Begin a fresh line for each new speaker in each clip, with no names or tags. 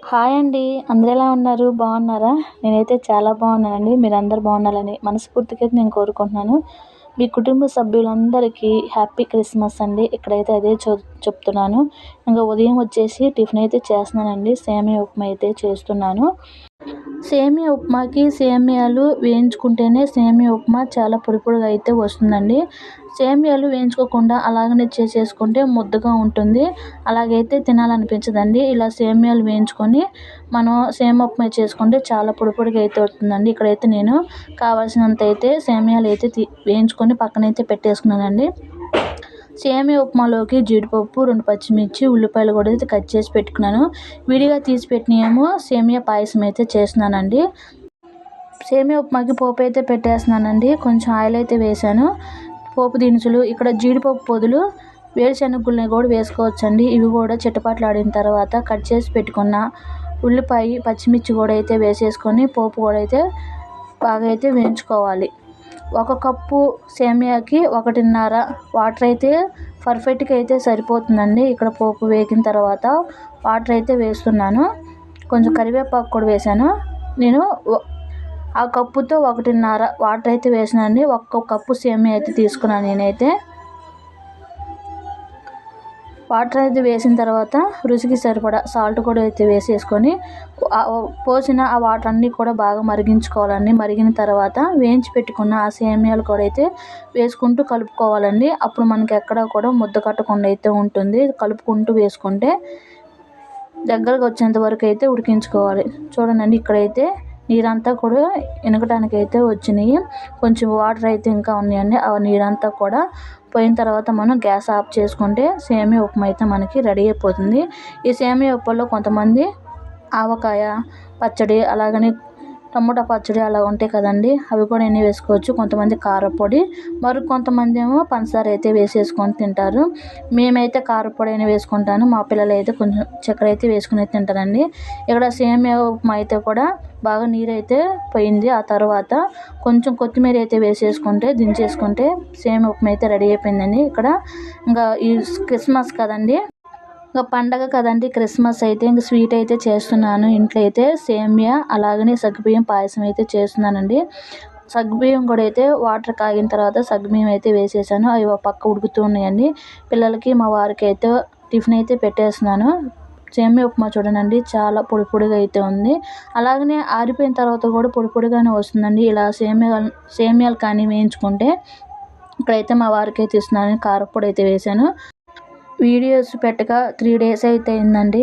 Hi అండి. అందరు ఎలా ఉన్నారు? బాగున్నారా? నేనైతే చాలా బాగున్నానండి. మీరందరు బాగున్నారని మనస్ఫూర్తిగా అయితే నేను కోరుకుంటున్నాను. మీ కుటుంబ సభ్యులందరికీ హ్యాపీ క్రిస్మస్ అండి. ఇక్కడైతే అదే చె చెప్తున్నాను. ఇంకా ఉదయం వచ్చేసి టిఫిన్ అయితే చేస్తున్నానండి. సేమియా ఉప్మా అయితే చేస్తున్నాను. సేమియా ఉప్మాకి సేమియాలు వేయించుకుంటేనే సేమియా ఉప్మా చాలా పొడిపొడిగా అయితే వస్తుందండి. సేమియాలు వేయించుకోకుండా అలాగనే చేసేసుకుంటే ముద్దగా ఉంటుంది. అలాగైతే తినాలనిపించదండి. ఇలా సేమియాలు వేయించుకొని మనం సేమ ఉప్మా చేసుకుంటే చాలా పొడిపొడిగా అయితే వస్తుందండి. ఇక్కడైతే నేను కావాల్సినంత అయితే సేమియాలు అయితే వేయించుకొని పక్కనైతే పెట్టేసుకున్నానండి. సేమియా ఉప్మాలోకి జీడిపప్పు రెండు పచ్చిమిర్చి ఉల్లిపాయలు కూడా అయితే కట్ చేసి పెట్టుకున్నాను. విడిగా తీసి పెట్టినేమో సేమియా పాయసం అయితే చేస్తున్నానండి. సేమియా ఉప్మాకి పోపు అయితే పెట్టేస్తున్నానండి. కొంచెం ఆయిల్ అయితే వేసాను పోపు దినుసులు ఇక్కడ జీడిపప్పు పొదులు వేరుశనగ కూడా వేసుకోవచ్చండి. ఇవి కూడా చిట్టపట్లాడిన తర్వాత కట్ చేసి పెట్టుకున్న ఉల్లిపాయ పచ్చిమిర్చి కూడా అయితే వేసేసుకొని పోపు కూడా అయితే బాగా అయితే వేయించుకోవాలి. ఒక కప్పు సేమియాకి ఒకటిన్నర. వాటర్ అయితే పర్ఫెక్ట్గా అయితే సరిపోతుందండి. ఇక్కడ పోపు వేగిన తర్వాత వాటర్ అయితే వేస్తున్నాను. కొంచెం కరివేపాకు కూడా వేసాను. నేను ఆ కప్పుతో ఒకటిన్నర వాటర్ అయితే వేసానండి ఒక్క కప్పు సేమియా అయితే తీసుకున్నాను నేనైతే. వాటర్ అయితే వేసిన తర్వాత రుచికి సరిపడా సాల్ట్ కూడా అయితే వేసేసుకొని పోసిన ఆ వాటర్ అన్నీ కూడా బాగా మరిగించుకోవాలండి. మరిగిన తర్వాత వేయించి పెట్టుకున్న ఆ సేమియాలు కూడా అయితే వేసుకుంటూ కలుపుకోవాలండి. అప్పుడు మనకి ఎక్కడ కూడా ముద్ద కట్టకుండా అయితే ఉంటుంది. కలుపుకుంటూ వేసుకుంటే దగ్గరకు వచ్చేంత వరకు అయితే ఉడికించుకోవాలి. చూడండి ఇక్కడైతే నీరంతా కూడా ఎనగటానికి అయితే వచ్చినాయి. కొంచెం వాటర్ అయితే ఇంకా ఉన్నాయండి. ఆ నీరంతా కూడా పోయిన తర్వాత మనం గ్యాస్ ఆఫ్ చేసుకుంటే సేమియా ఉప్మా అయితే మనకి రెడీ అయిపోతుంది. ఈ సేమియా ఉప్మాలో కొంతమంది ఆవకాయ పచ్చడి అలాగని టమోటా పచ్చడి అలా ఉంటాయి కదండి అవి కూడా ఎన్ని వేసుకోవచ్చు? కొంతమంది కారపొడి మరి కొంతమంది ఏమో పంచదార అయితే వేసేసుకొని తింటారు. మేమైతే కారపొడి అయినా వేసుకుంటాను మా పిల్లలు అయితే కొంచెం చక్కెర అయితే వేసుకుని తింటారండి. ఇక్కడ సేమియా ఉప్మా అయితే కూడా బాగా నీరు అయితే పోయింది. ఆ తర్వాత కొంచెం కొత్తిమీర అయితే వేసేసుకుంటే దించేసుకుంటే సేమియా ఉప్మా అయితే రెడీ అయిపోయిందండి. ఇక్కడ ఇంకా ఈ క్రిస్మస్ కదండి ఇంకా పండగ కదండి క్రిస్మస్ అయితే ఇంక స్వీట్ అయితే చేస్తున్నాను. ఇంట్లో అయితే సేమియా అలాగనే సగ్గుబియ్యం పాయసం అయితే చేస్తున్నానండి. సగ్గుబియ్యం కూడా అయితే వాటర్ కాగిన తర్వాత సగ్గుబియ్యం అయితే వేసేసాను. అవి ఒక పక్క ఉడుకుతూ ఉన్నాయండి. పిల్లలకి మా వారికి అయితే టిఫిన్ అయితే పెట్టేస్తున్నాను. సేమియా ఉప్మా చూడనండి చాలా పొడి పొడిగా అయితే ఉంది. అలాగనే ఆరిపోయిన తర్వాత కూడా పొడి పొడిగానే వస్తుందండి. ఇలా సేమియా సేమియాలు కానీ వేయించుకుంటే ఇక్కడైతే మా వారికి అయితే ఇస్తున్నాను. కారపొడి అయితే వేసాను. వీడియోస్ పెట్టక త్రీ డేస్ అయితే అయిందండి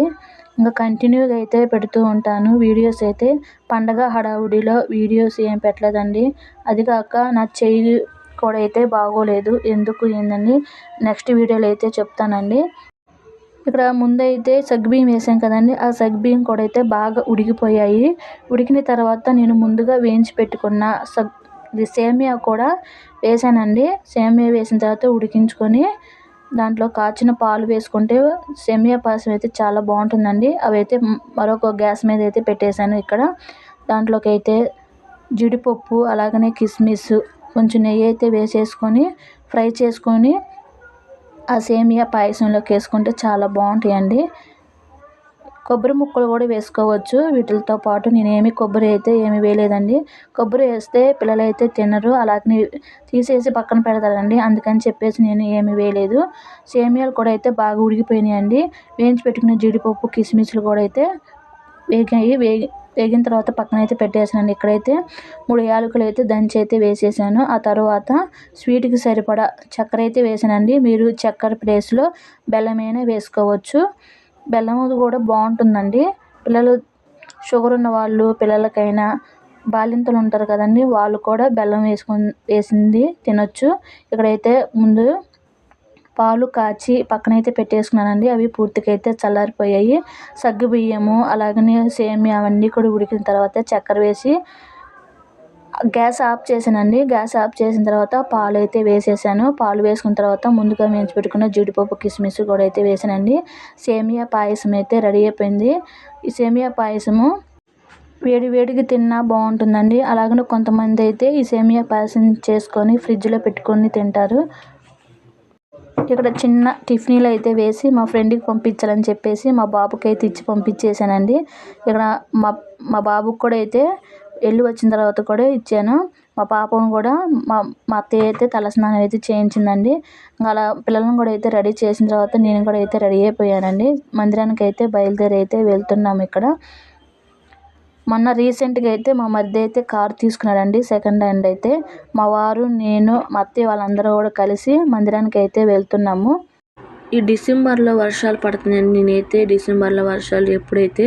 ఇంకా కంటిన్యూగా అయితే పెడుతూ ఉంటాను వీడియోస్ అయితే. పండగ హడావుడిలో వీడియోస్ ఏం పెట్టలేదండి. అది కాక నా చెయ్యి కూడా అయితే బాగోలేదు. ఎందుకు ఏందండి నెక్స్ట్ వీడియోలో అయితే చెప్తానండి. ఇక్కడ ముందైతే సగ్బీం వేసాం కదండి. ఆ సగ్బీం కూడా అయితే బాగా ఉడికిపోయాయి. ఉడికిన తర్వాత నేను ముందుగా వేయించి పెట్టుకున్న సగ్ సేమియా కూడా వేసానండి సేమియా వేసిన తర్వాత ఉడికించుకొని దాంట్లో కాచిన పాలు వేసుకుంటే సేమియా పాయసం అయితే చాలా బాగుంటుందండి. అవి అయితే మరొక గ్యాస్ మీద అయితే పెట్టేశాను ఇక్కడ. దాంట్లోకి అయితే జీడిపప్పు అలాగనే కిస్మిస్ కొంచెం నెయ్యి అయితే వేసేసుకొని ఫ్రై చేసుకొని ఆ సేమియా పాయసంలోకి వేసుకుంటే చాలా బాగుంటాయండి. కొబ్బరి ముక్కలు కూడా వేసుకోవచ్చు. వీటితో పాటు నేనేమి కొబ్బరి అయితే ఏమి వేయలేదండి. కొబ్బరి వేస్తే పిల్లలు అయితే తినరు. అలాగే తీసేసి పక్కన పెడతారండి. అందుకని చెప్పేసి నేను ఏమి వేయలేదు. సేమియాలు కూడా అయితే బాగా ఉడికిపోయినాయండి. వేయించి పెట్టుకున్న జీడిపప్పు కిస్మిస్లు కూడా అయితే వేగాయి. వేగి వేగిన తర్వాత పక్కన అయితే పెట్టేసాను ఇక్కడైతే మూడు యాలకులు అయితే దంచి అయితే వేసేసాను. ఆ తర్వాత స్వీట్కి సరిపడా చక్కెర అయితే వేసానండి. మీరు చక్కెర ప్లేస్లో బెల్లమైనా వేసుకోవచ్చు. బెల్లం కూడా బాగుంటుందండి. పిల్లలు షుగర్ ఉన్న వాళ్ళు పిల్లలకైనా బాలింతలు ఉంటారు కదండి వాళ్ళు కూడా బెల్లం వేసుకొని వేసింది తినొచ్చు. ఇక్కడైతే ముందు పాలు కాచి పక్కనైతే పెట్టేసుకున్నానండి. అవి పూర్తిగా అయితే చల్లారిపోయాయి సగ్గుబియ్యము అలాగనే సేమియా అవన్నీ కూడా ఉడికిన తర్వాత చక్కెర వేసి గ్యాస్ ఆఫ్ చేశానండి. గ్యాస్ ఆఫ్ చేసిన తర్వాత పాలు అయితే వేసేసాను. పాలు వేసుకున్న తర్వాత ముందుగా వేయించి పెట్టుకున్న జీడిపప్పు కిస్మిస్ కూడా అయితే వేసానండి సేమియా పాయసం అయితే రెడీ అయిపోయింది. ఈ సేమియా పాయసము వేడి వేడికి తిన్నా బాగుంటుందండి. అలాగనే కొంతమంది అయితే ఈ సేమియా పాయసం చేసుకొని ఫ్రిడ్జ్లో పెట్టుకొని తింటారు. ఇక్కడ చిన్న టిఫిన్లు అయితే వేసి మా ఫ్రెండ్కి పంపించాలని చెప్పేసి మా బాబుకి అయితే ఇచ్చి పంపించేసానండి ఇక్కడ మా మా బాబుకి కూడా అయితే వెళ్ళి వచ్చిన తర్వాత కూడా ఇచ్చాను. మా పాపను కూడా మా మా అత్తయ్య అయితే తలస్నానం అయితే చేయించిందండి. అలా పిల్లలను కూడా అయితే రెడీ చేసిన తర్వాత నేను కూడా అయితే రెడీ అయిపోయానండి. మందిరానికి అయితే బయలుదేరి అయితే వెళ్తున్నాము ఇక్కడ. మొన్న రీసెంట్గా అయితే మా మధ్య అయితే కార్ తీసుకున్నాడండి సెకండ్ హ్యాండ్ అయితే. మా వారు నేను మా అత్తయ్య వాళ్ళందరూ కూడా కలిసి మందిరానికి అయితే వెళ్తున్నాము. ఈ డిసెంబర్లో వర్షాలు పడుతున్నాయండి. నేనైతే డిసెంబర్లో వర్షాలు ఎప్పుడైతే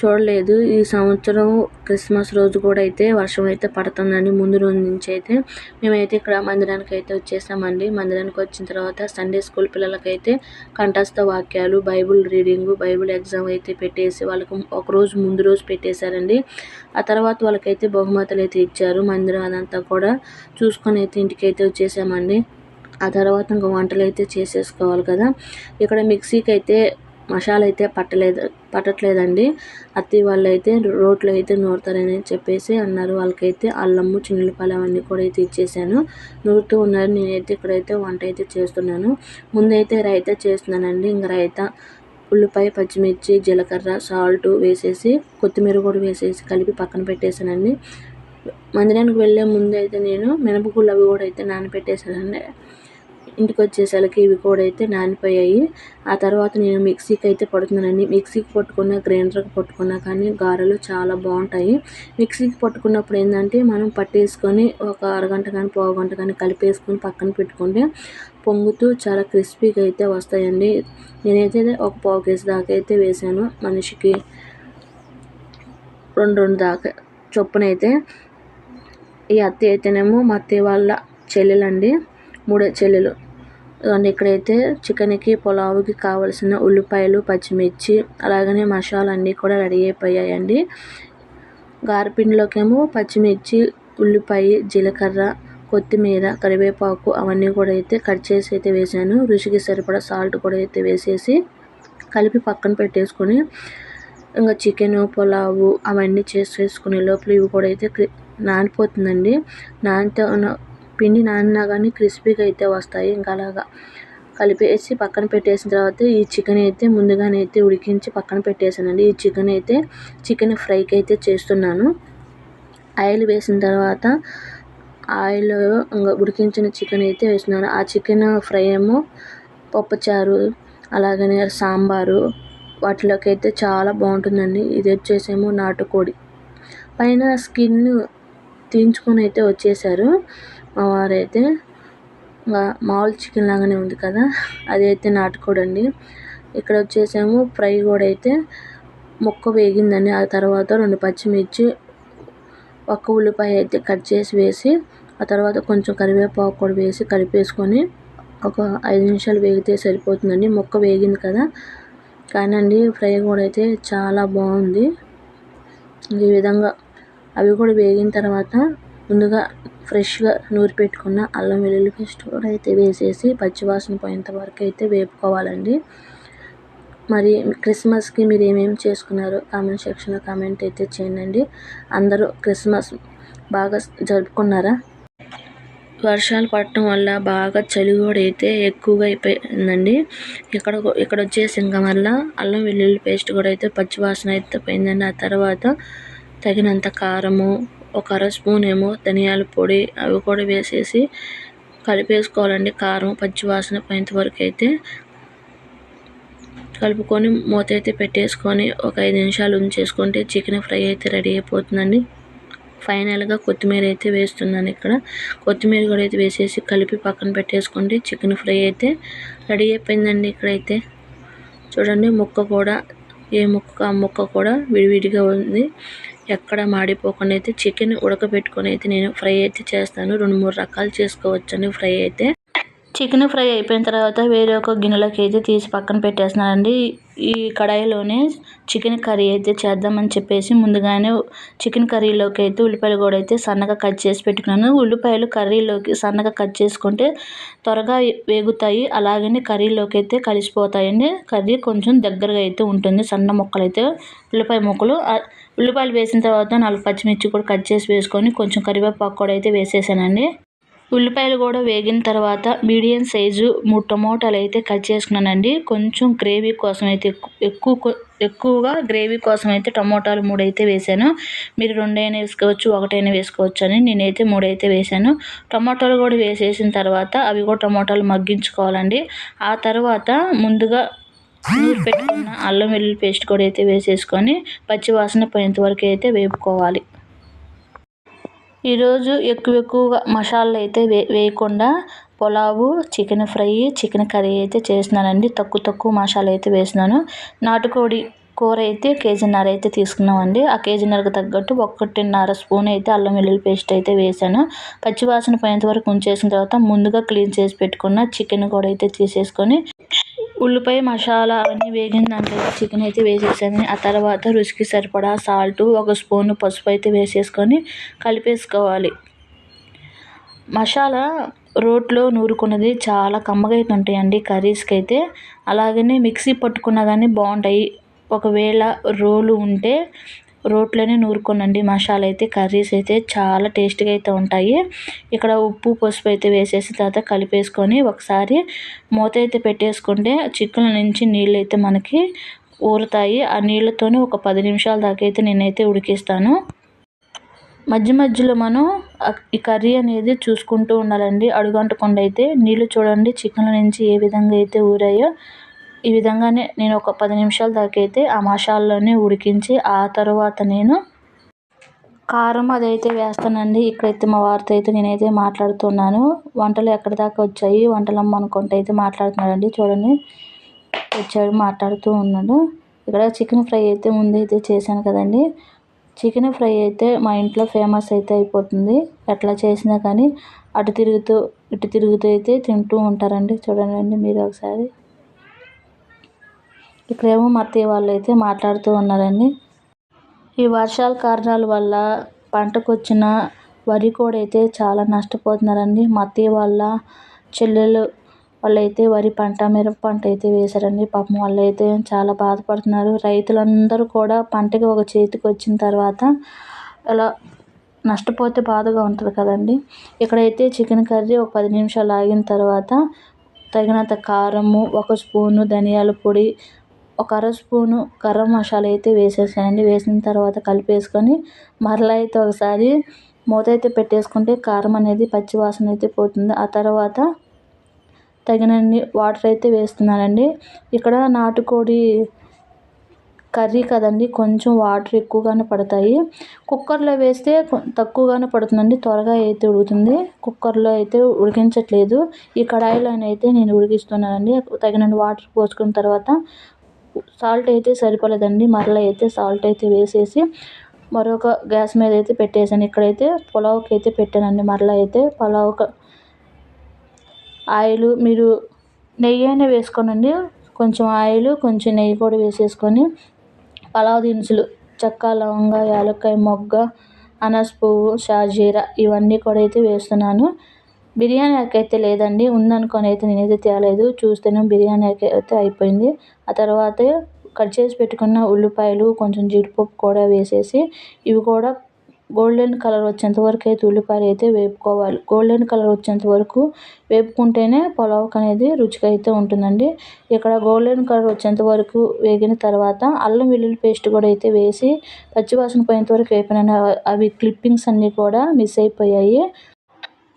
చూడలేదు. ఈ సంవత్సరం క్రిస్మస్ రోజు కూడా అయితే వర్షం అయితే పడుతుందండి. ముందు రోజు నుంచి అయితే మేమైతే ఇక్కడ మందిరానికి అయితే వచ్చేసామండి. మందిరానికి వచ్చిన తర్వాత సండే స్కూల్ పిల్లలకైతే కంఠస్థ వాక్యాలు బైబుల్ రీడింగ్ బైబుల్ ఎగ్జామ్ అయితే పెట్టేసి వాళ్ళకి ఒక రోజు ముందు రోజు పెట్టేశారండి. ఆ తర్వాత వాళ్ళకైతే బహుమతులు అయితే ఇచ్చారు. మందిరం అదంతా కూడా చూసుకొని అయితే ఇంటికి అయితే వచ్చేసామండి. ఆ తర్వాత ఇంకా వంటలు అయితే చేసేసుకోవాలి కదా. ఇక్కడ మిక్సీకి అయితే మసాలా అయితే పట్టలేదు పట్టట్లేదండి. అత్తి వాళ్ళు అయితే రోట్లో అయితే నూరుతారని చెప్పేసి అన్నారు. వాళ్ళకైతే అల్లము చిన్నులపాలు అవన్నీ కూడా అయితే ఇచ్చేసాను. నూరుతూ ఉన్నారు. నేనైతే ఇక్కడైతే వంట అయితే చేస్తున్నాను. ముందైతే రైతా చేస్తున్నానండి. ఇంకా రైతా ఉల్లిపాయ పచ్చిమిర్చి జీలకర్ర సాల్ట్ వేసేసి కొత్తిమీర కూడా వేసేసి కలిపి పక్కన పెట్టేశానండి. మందిరానికి వెళ్ళే ముందు అయితే నేను మినపగుళ్ళు అవి కూడా అయితే నానబెట్టేశానండి. ఇంటికి వచ్చేసరికి ఇవి కూడా అయితే నానిపోయాయి. ఆ తర్వాత నేను మిక్సీకి అయితే పడుతున్నానండి మిక్సీకి పట్టుకున్న గ్రైండర్కి పట్టుకున్నా కానీ గారెలు చాలా బాగుంటాయి. మిక్సీకి పట్టుకున్నప్పుడు ఏంటంటే మనం పట్టేసుకొని ఒక అరగంట కానీ పావుగంట కానీ కలిపేసుకొని పక్కన పెట్టుకుంటే పొంగుతూ చాలా క్రిస్పీగా అయితే వస్తాయండి. నేనైతే ఒక పావు కేజీ దాకా అయితే వేసాను. మనిషికి రెండు రెండు దాకా చొప్పునైతే. ఈ అత్తయ్య అయితేనేమో మా అత్తయ్య వాళ్ళ చెల్లెలండి. మూడో చెల్లెలు. అండ్ ఇక్కడైతే చికెన్కి పులావుకి కావలసిన ఉల్లిపాయలు పచ్చిమిర్చి అలాగనే మసాలా అన్నీ కూడా రెడీ అయిపోయాయండి. గారపిండిలోకేమో పచ్చిమిర్చి ఉల్లిపాయ జీలకర్ర కొత్తిమీర కరివేపాకు అవన్నీ కూడా అయితే కట్ చేసి అయితే వేసాను. రుచికి సరిపడా సాల్ట్ కూడా అయితే వేసేసి కలిపి పక్కన పెట్టేసుకొని ఇంకా చికెన్ పులావు అవన్నీ చేసి వేసుకునే లోపల ఇవి కూడా అయితే నానిపోతుందండి. నానితే పిండి నానినా కానీ క్రిస్పీగా అయితే వస్తాయి. ఇంకా అలాగా కలిపేసి పక్కన పెట్టేసిన తర్వాత ఈ చికెన్ అయితే ముందుగానే అయితే ఉడికించి పక్కన పెట్టేసానండి ఈ చికెన్ అయితే చికెన్ ఫ్రైకి అయితే చేస్తున్నాను. ఆయిల్ వేసిన తర్వాత ఆయిల్ ఉడికించిన చికెన్ అయితే వేస్తున్నాను. ఆ చికెన్ ఫ్రై ఏమో పప్పుచారు అలాగనే సాంబారు వాటిలోకి అయితే చాలా బాగుంటుందండి. ఇది వచ్చేసేమో నాటుకోడి. పైన స్కిన్ తీయించుకొని అయితే వచ్చేసారు. వారైతే మామూలు చికెన్ లాగానే ఉంది కదా. అదైతే నాటుకోడి అండి ఇక్కడ వచ్చేసేమో. ఫ్రై కూడా అయితే ముక్క వేగిందండి. ఆ తర్వాత రెండు పచ్చిమిర్చి ఒక ఉల్లిపాయ అయితే కట్ చేసి వేసి ఆ తర్వాత కొంచెం కరివేపాకు కూడా వేసి కలిపేసుకొని ఒక ఐదు నిమిషాలు వేగితే సరిపోతుందండి. ముక్క వేగింది కదా. కానండి ఫ్రై కూడా అయితే చాలా బాగుంది. ఈ విధంగా అవి కూడా వేగిన తర్వాత ముందుగా ఫ్రెష్గా నూరి పెట్టుకున్న అల్లం వెల్లుల్లి పేస్ట్ కూడా అయితే వేసేసి పచ్చివాసన పోయేంత వరకు అయితే వేపుకోవాలండి. మరి క్రిస్మస్కి మీరు ఏమేమి చేసుకున్నారో కామెంట్ సెక్షన్లో కామెంట్ అయితే చేయండి. అందరూ క్రిస్మస్ బాగా జరుపుకున్నారా? వర్షాలు పడటం వల్ల బాగా చలి కూడా అయితే ఎక్కువగా అయిపోయిందండి. ఇక్కడ ఇక్కడ వచ్చేసి ఇంకా వల్ల అల్లం వెల్లుల్లి పేస్ట్ కూడా అయితే పచ్చివాసన అయితే పోయిందండి. ఆ తర్వాత తగినంత కారము ఒక అర స్పూన్ ఏమో ధనియాల పొడి అవి కూడా వేసేసి కలిపేసుకోవాలండి. కారం పచ్చివాసన పోయేంత వరకు అయితే కలుపుకొని మూత అయితే పెట్టేసుకొని ఒక ఐదు నిమిషాలు ఉంచేసుకుంటే చికెన్ ఫ్రై అయితే రెడీ అయిపోతుందండి. ఫైనల్గా కొత్తిమీర అయితే వేస్తున్నాను ఇక్కడ. కొత్తిమీర కూడా అయితే వేసేసి కలిపి పక్కన పెట్టేసుకుంటే చికెన్ ఫ్రై అయితే రెడీ అయిపోయిందండి ఇక్కడైతే. చూడండి ముక్క కూడా ఏ ముక్క ఆ ముక్క కూడా విడివిడిగా ఉంది. ఎక్కడ మాడిపోకుండా అయితే చికెన్ ఉడకబెట్టుకొని అయితే నేను ఫ్రై అయితే చేస్తాను. రెండు మూడు రకాలు చేసుకోవచ్చండి ఫ్రై అయితే. చికెన్ ఫ్రై అయిపోయిన తర్వాత వేరే ఒక గిన్నెలోకి అయితే తీసి పక్కన పెట్టేస్తున్నానండి. ఈ కడాయిలోనే చికెన్ కర్రీ అయితే చేద్దామని చెప్పేసి ముందుగానే చికెన్ కర్రీలోకి అయితే ఉల్లిపాయలు కూడా అయితే సన్నగా కట్ చేసి పెట్టుకున్నాను. ఉల్లిపాయలు కర్రీలోకి సన్నగా కట్ చేసుకుంటే త్వరగా వేగుతాయి. అలాగనే కర్రీలోకి అయితే కలిసిపోతాయండి. కర్రీ కొంచెం దగ్గరగా అయితే ఉంటుంది. సన్న ముక్కలు అయితే ఉల్లిపాయ ముక్కలు. ఉల్లిపాయలు వేసిన తర్వాత నాలుగు పచ్చిమిర్చి కూడా కట్ చేసి వేసుకొని కొంచెం కరివేపాకు కూడా అయితే వేసేసానండి. ఉల్లిపాయలు కూడా వేగిన తర్వాత మీడియం సైజు మూడు టమోటాలు అయితే కట్ చేసుకున్నానండి. కొంచెం గ్రేవీ కోసం అయితే ఎక్కువ ఎక్కువగా గ్రేవీ కోసం అయితే టమోటాలు మూడైతే వేసాను. మీరు రెండైనా వేసుకోవచ్చు ఒకటైనా వేసుకోవచ్చు అని నేనైతే మూడైతే వేసాను. టమోటాలు కూడా వేసేసిన తర్వాత అవి కూడా టమోటాలు మగ్గించుకోవాలండి. ఆ తర్వాత ముందుగా నూరు పెట్టుకున్న అల్లం వెల్లుల్లి పేస్ట్ కూడా అయితే వేసేసుకొని పచ్చివాసన పోయేంత వరకు అయితే వేపుకోవాలి. ఈరోజు ఎక్కువ ఎక్కువగా మసాలాలు అయితే వే వేయకుండా pulao chicken fry chicken curry అయితే చేసినానండి తక్కువ తక్కువ మసాలా అయితే వేసినాను నాటుకోడి కూర అయితే కేజీన్నర అయితే తీసుకున్నామండి. ఆ కేజీన్నరకు తగ్గట్టు ఒకటిన్నర స్పూన్ అయితే అల్లం వెల్లుల్లి పేస్ట్ అయితే వేసాను. పచ్చివాసన పోయేంత వరకు ఉంచేసిన తర్వాత ముందుగా క్లీన్ చేసి పెట్టుకున్న చికెన్ కూడా అయితే తీసేసుకొని ఉల్లిపాయ మసాలా అవన్నీ వేగిన దాంట్లో చికెన్ అయితే వేసేసాను ఆ తర్వాత రుచికి సరిపడా సాల్ట్ ఒక స్పూన్ పసుపు అయితే వేసేసుకొని కలిపేసుకోవాలి. మసాలా రోట్లో నూరుకున్నది చాలా కమ్మగా అయితే ఉంటాయండి కర్రీస్కి అయితే అలాగనే మిక్సీ పట్టుకున్నా కానీ బాగుంటాయి. ఒకవేళ రోలు ఉంటే రోట్లోనే నూరుకోనండి. మసాలా అయితే కర్రీస్ అయితే చాలా టేస్టీగా అయితే ఉంటాయి. ఇక్కడ ఉప్పు పసుపు అయితే వేసేసి తర్వాత కలిపేసుకొని ఒకసారి మూత అయితే పెట్టేసుకుంటే చికెన్ నుంచి నీళ్ళు అయితే మనకి ఊరుతాయి. ఆ నీళ్ళతోనే ఒక పది నిమిషాల దాకా అయితే నేనైతే ఉడికిస్తాను. మధ్య మధ్యలో మనం ఈ కర్రీ అనేది చూసుకుంటూ ఉండాలండి. అడుగంటకుండా అయితే నీళ్ళు చూడండి చికెన్ నుంచి ఏ విధంగా అయితే ఊరాయో. ఈ విధంగానే నేను ఒక పది నిమిషాల దాకా అయితే ఆ మసాలాలోనే ఉడికించి ఆ తర్వాత నేను కారం అదైతే వేస్తానండి. ఇక్కడైతే మా వారితో అయితే నేనైతే మాట్లాడుతున్నాను. వంటలు ఎక్కడి దాకా వచ్చాయి? వంటలమ్మ అనుకుంటే అయితే మాట్లాడుతున్నాడండి. చూడండి. వచ్చాడు మాట్లాడుతూ ఉన్నాడు. ఇక్కడ చికెన్ ఫ్రై అయితే ముందైతే చేశాను కదండి. చికెన్ ఫ్రై అయితే మా ఇంట్లో ఫేమస్ అయితే అయిపోతుంది. ఎట్లా చేసినా కానీ అటు తిరుగుతూ ఇటు తిరుగుతూ అయితే తింటూ ఉంటారండి. చూడండి మీరు ఒకసారి. ఇక్కడేమో మా అత్తయ్య వాళ్ళు అయితే మాట్లాడుతూ ఉన్నారండి. ఈ వర్షాల కారణాల వల్ల పంటకు వచ్చిన వరి కూడా అయితే చాలా నష్టపోతున్నారండి. మా అత్తయ్య వాళ్ళ చెల్లెలు వాళ్ళైతే వరి పంట మిరప పంట అయితే వేశారండి. పాపం వాళ్ళైతే చాలా బాధపడుతున్నారు. రైతులందరూ కూడా పంటకి ఒక చేతికి వచ్చిన తర్వాత అలా నష్టపోతే బాధగా ఉంటుంది కదండి. ఇక్కడైతే చికెన్ కర్రీ ఒక పది నిమిషాలు ఆగిన తర్వాత తగినంత కారము ఒక స్పూను ధనియాల పొడి ఒక అర స్పూను గరం మసాలా అయితే వేసేసానండి వేసిన తర్వాత కలిపేసుకొని మరలా అయితే ఒకసారి మూత అయితే పెట్టేసుకుంటే కారం అనేది పచ్చి వాసన అయితే పోతుంది. ఆ తర్వాత తగినన్ని వాటర్ అయితే వేస్తున్నానండి. ఇక్కడ నాటుకోడి కర్రీ కదండి కొంచెం వాటర్ ఎక్కువగానే పడతాయి. కుక్కర్లో వేస్తే తక్కువగానే పడుతుందండి. త్వరగా అయితే ఉడుకుతుంది. కుక్కర్లో అయితే ఉడికించట్లేదు. ఈ కడాయిలోనైతే నేను ఉడికిస్తున్నానండి. తగినన్ని వాటర్ పోసుకున్న తర్వాత సాల్ట్ అయితే సరిపోలేదండి. మరలా అయితే సాల్ట్ అయితే వేసేసి మరొక గ్యాస్ మీద అయితే పెట్టేసాను ఇక్కడైతే పులావ్కి అయితే పెట్టానండి. మరలా అయితే పులావ్ ఆయిల్ మీరు నెయ్యి అయినా వేసుకోనండి. కొంచెం ఆయిల్ కొంచెం నెయ్యి కూడా వేసేసుకొని పలావ్ దినుసులు చెక్క లవంగ యాలక్కాయ మొగ్గ అనస్ పువ్వు షాజీరా ఇవన్నీ కూడా అయితే వేస్తున్నాను. బిర్యానీ అయితే లేదండి. ఉందనుకొని అయితే నేనైతే తేలేదు చూస్తేనే బిర్యానీ అయితే అయిపోయింది. ఆ తర్వాత కట్ చేసి పెట్టుకున్న ఉల్లిపాయలు కొంచెం జీడిపప్పు కూడా వేసేసి ఇవి కూడా గోల్డెన్ కలర్ వచ్చేంత వరకు అయితే ఉల్లిపాయలు అయితే వేపుకోవాలి. గోల్డెన్ కలర్ వచ్చేంత వరకు వేపుకుంటేనే పులావ్కి అనేది రుచిగా అయితే ఉంటుందండి. ఇక్కడ గోల్డెన్ కలర్ వచ్చేంత వరకు వేగిన తర్వాత అల్లం వెల్లుల్లి పేస్ట్ కూడా అయితే వేసి పచ్చివాసన పోయేంత వరకు వేపిన అవి క్లిప్పింగ్స్ అన్నీ కూడా మిస్ అయిపోయాయి.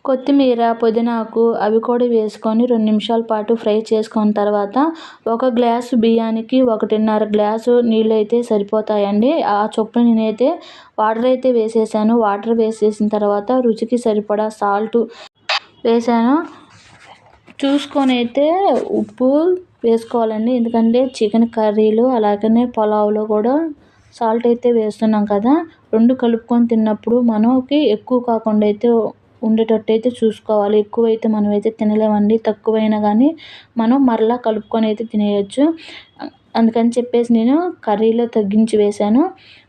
కొత్తిమీర పుదీనాకు అవి కూడా వేసుకొని రెండు నిమిషాల పాటు ఫ్రై చేసుకున్న తర్వాత ఒక గ్లాసు బియ్యానికి ఒకటిన్నర గ్లాసు నీళ్ళు అయితే సరిపోతాయండి. ఆ చొప్పున నేనైతే వాటర్ అయితే వేసేసాను. వాటర్ వేసేసిన తర్వాత రుచికి సరిపడా సాల్ట్ వేసాను. చూసుకొని అయితే ఉప్పు వేసుకోవాలండి. ఎందుకంటే చికెన్ కర్రీలు అలాగనే పులావ్లో కూడా సాల్ట్ అయితే వేస్తున్నాం కదా. రెండు కలుపుకొని తిన్నప్పుడు మనకి ఎక్కువ కాకుండా అయితే ఉండేటట్టు అయితే చూసుకోవాలి. ఎక్కువైతే మనమైతే తినలేమండి. తక్కువైనా కానీ మనం మరలా కలుపుకొని అయితే తినేయచ్చు. అందుకని చెప్పేసి నేను కర్రీలో తగ్గించి వేసాను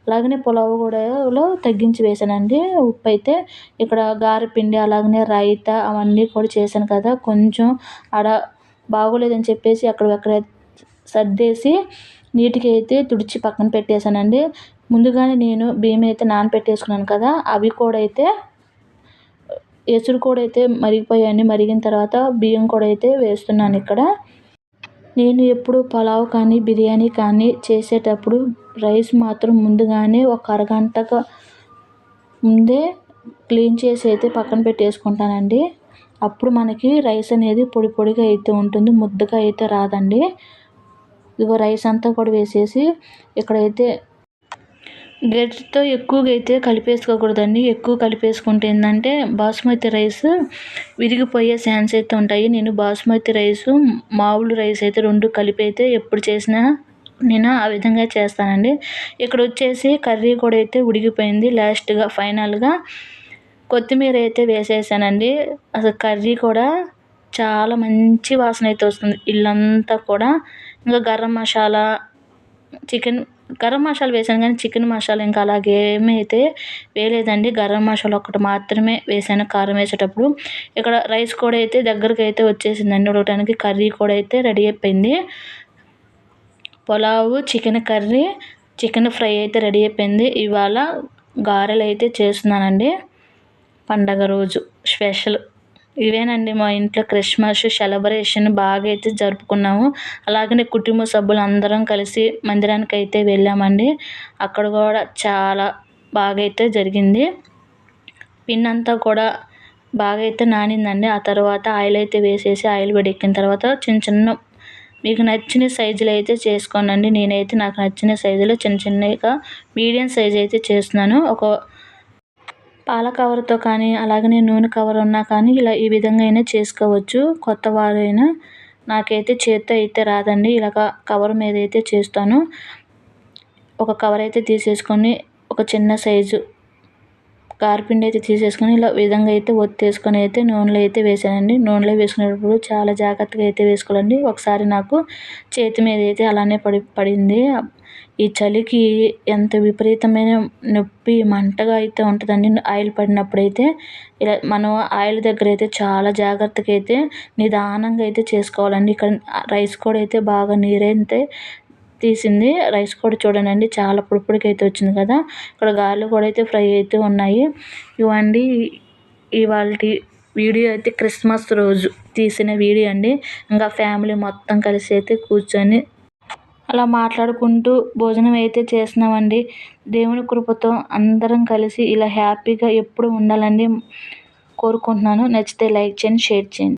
అలాగనే పులావ్ కూడాలో తగ్గించి వేశానండి. ఉప్పు అయితే ఇక్కడ గారెపిండి అలాగనే రైతా అవన్నీ కూడా చేశాను కదా. కొంచెం ఆడ బాగోలేదని చెప్పేసి అక్కడక్కడ సర్దేసి నీటికి అయితే తుడిచి పక్కన పెట్టేశానండి. ముందుగానే నేను బియ్యం అయితే నానబెట్టేసుకున్నాను కదా అవి కూడా అయితే ఎసురు కూడా అయితే మరిగిపోయాయని మరిగిన తర్వాత బియ్యం కూడా అయితే వేస్తున్నాను ఇక్కడ. నేను ఎప్పుడు పలావ్ కానీ బిర్యానీ కానీ చేసేటప్పుడు రైస్ మాత్రం ముందుగానే ఒక అరగంటగా ముందే క్లీన్ చేసి అయితే పక్కన పెట్టేసుకుంటానండి. అప్పుడు మనకి రైస్ అనేది పొడి పొడిగా అయితే ఉంటుంది ముద్దగా అయితే రాదండి. ఇగో రైస్ అంతా కూడా వేసేసి ఇక్కడైతే గరిటెతో ఎక్కువగా అయితే కలిపేసుకోకూడదండి. ఎక్కువ కలిపేసుకుంటే ఏంటంటే బాస్మతి రైస్ విరిగిపోయే ఛాన్స్ అయితే ఉంటాయి. నేను బాస్మతి రైస్ మామూలు రైస్ అయితే రెండు కలిపి అయితే ఎప్పుడు చేసినా నేను ఆ విధంగా చేస్తానండి. ఇక్కడ వచ్చేసి కర్రీ కూడా అయితే ఉడికిపోయింది లాస్ట్గా ఫైనల్గా కొత్తిమీర అయితే వేసేసానండి. అసలు కర్రీ కూడా చాలా మంచి వాసన అయితే వస్తుంది. ఇల్లంతా కూడా. ఇంకా గరం మసాలా చికెన్ గరం మసాలా వేసాను కానీ చికెన్ మసాలా ఇంకా అలాగే ఏమైతే అయితే వేయలేదండి. గరం మసాలా ఒకటి మాత్రమే వేసాను. కారం వేసేటప్పుడు ఇక్కడ రైస్ కూడా అయితే దగ్గరికి అయితే వచ్చేసిందండి. ఉడకటానికి కర్రీ కూడా అయితే రెడీ అయిపోయింది. Pulao chicken curry chicken fry అయితే రెడీ అయిపోయింది. ఇవాళ గారెలు అయితే చేస్తున్నానండి. పండగ రోజు స్పెషల్. ఇవేనండి మా ఇంట్లో క్రిస్మస్ సెలబ్రేషన్ బాగా అయితే జరుపుకున్నాము. అలాగనే కుటుంబ సభ్యులు అందరం కలిసి మందిరానికి అయితే వెళ్ళామండి. అక్కడ కూడా చాలా బాగా అయితే జరిగింది. పిన్ అంతా కూడా బాగా అయితే నానిందండి. ఆ తర్వాత ఆయిల్ అయితే వేసేసి ఆయిల్ వేడెక్కిన తర్వాత చిన్న చిన్న మీకు నచ్చిన సైజులు అయితే చేసుకోనండి. నేనైతే నాకు నచ్చిన సైజులో చిన్న చిన్నగా మీడియం సైజ్ అయితే చేస్తున్నాను. ఒక పాల కవర్తో కానీ అలాగనే నూనె కవర్ ఉన్నా కానీ ఇలా ఈ విధంగా అయినా చేసుకోవచ్చు. కొత్త వారైనా నాకైతే చేత్తో అయితే రాదండి. ఇలాగ కవర్ మీద అయితే చేస్తాను. ఒక కవర్ అయితే తీసేసుకొని ఒక చిన్న సైజు కారపిండి అయితే తీసేసుకొని ఇలా విధంగా అయితే ఒత్తేసుకొని అయితే నూనెలో అయితే వేసానండి నూనెలో వేసుకునేటప్పుడు చాలా జాగ్రత్తగా అయితే వేసుకోవాలండి. ఒకసారి నాకు చేతి మీద అయితే అలానే పడి పడింది. ఈ చలికి ఎంత విపరీతమైన నొప్పి మంటగా అయితే ఉంటుందండి. ఆయిల్ పడినప్పుడు అయితే ఇలా మనం ఆయిల్ దగ్గర అయితే చాలా జాగ్రత్తగా అయితే నిదానంగా అయితే చేసుకోవాలండి. ఇక్కడ రైస్ కూడా అయితే బాగా నీరైతే తీసింది. రైస్ కూడా చూడండి చాలా పొడి అయితే వచ్చింది కదా. ఇక్కడ గారెలు కూడా అయితే ఫ్రై అయితే ఉన్నాయి. ఇవ్వండి ఇవాళ వీడియో అయితే క్రిస్మస్ రోజు తీసిన వీడియో అండి. ఇంకా ఫ్యామిలీ మొత్తం కలిసి అయితే కూర్చొని అలా మాట్లాడుకుంటూ భోజనం అయితే చేస్తున్నామండి దేవుని కృపతో అందరం కలిసి ఇలా హ్యాపీగా ఎప్పుడు ఉండాలని కోరుకుంటున్నాను. నచ్చితే లైక్ చేయండి షేర్ చేయండి.